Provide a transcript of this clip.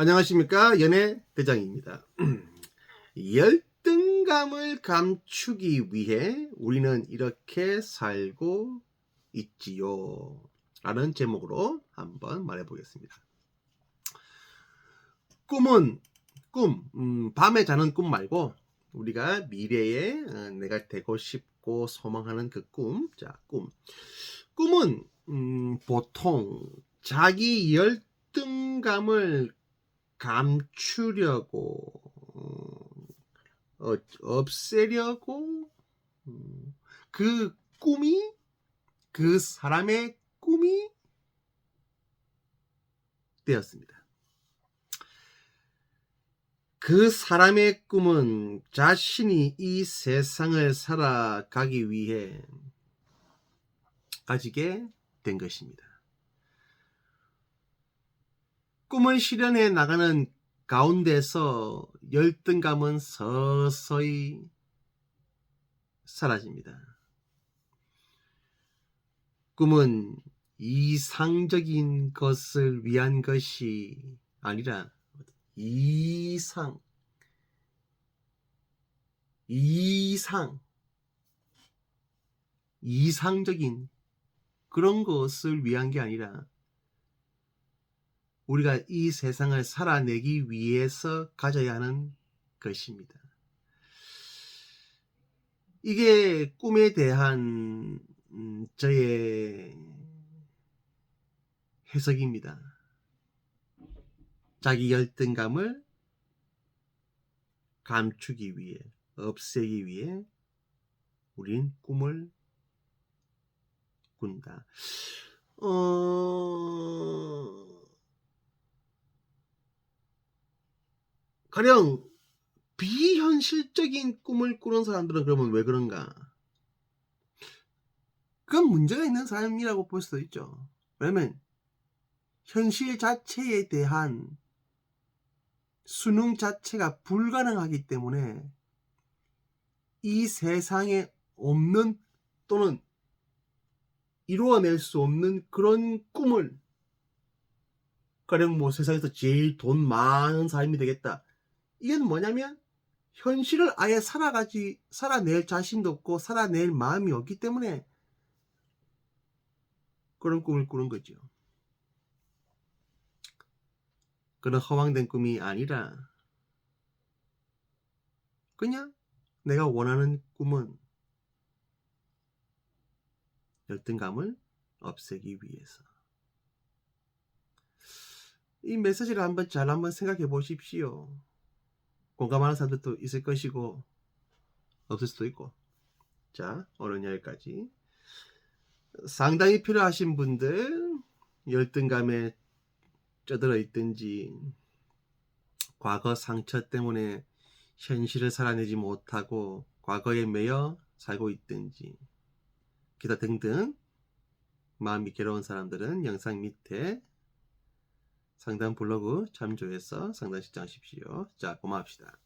안녕하십니까 연애 대장입니다. 열등감을 감추기 위해 우리는 이렇게 살고 있지요. 라는 제목으로 한번 말해보겠습니다. 꿈은 꿈, 음, 밤에 자는 꿈 말고 우리가 미래에 어, 내가 되고 싶고 소망하는 그 꿈, 자 꿈. 꿈은 음, 보통 자기 열등감을 감추려고 어, 없애려고 음, 그 꿈이 그 사람의 꿈이 되었습니다. 그 사람의 꿈은 자신이 이 세상을 살아가기 위해 가지게 된 것입니다. 꿈을 실현해 나가는 가운데서 열등감은 서서히 사라집니다. 꿈은 이상적인 것을 위한 것이 아니라 이상, 이상, 이상적인 그런 것을 위한 게 아니라 우리가 이 세상을 살아내기 위해서 가져야 하는 것입니다. 이게 꿈에 대한 음, 저의 해석입니다. 자기 열등감을 감추기 위해, 없애기 위해 우린 꿈을 꾼다. 어... 가령 비현실적인 꿈을 꾸는 사람들은 그러면 왜 그런가? 그건 문제가 있는 사람이라고 볼 수도 있죠. 왜냐면 현실 자체에 대한 수능 자체가 불가능하기 때문에 이 세상에 없는 또는 이루어낼 수 없는 그런 꿈을 가령 뭐 세상에서 제일 돈 많은 사람이 되겠다. 이건 뭐냐면 현실을 아예 살아가지 살아낼 자신도 없고 살아낼 마음이 없기 때문에 그런 꿈을 꾸는 거죠. 그런 허황된 꿈이 아니라 그냥 내가 원하는 꿈은 열등감을 없애기 위해서 이 메시지를 한번 잘 한번 생각해 보십시오. 공감하는 사람들도 있을 것이고 없을 수도 있고. 자 오늘 여기까지. 상당히 필요하신 분들 열등감에 쩌들어 있든지 과거 상처 때문에 현실을 살아내지 못하고 과거에 매여 살고 있든지 기타 등등 마음이 괴로운 사람들은 영상 밑에 상담 블로그 참조해서 상담 신청하십시오. 자, 고맙습니다.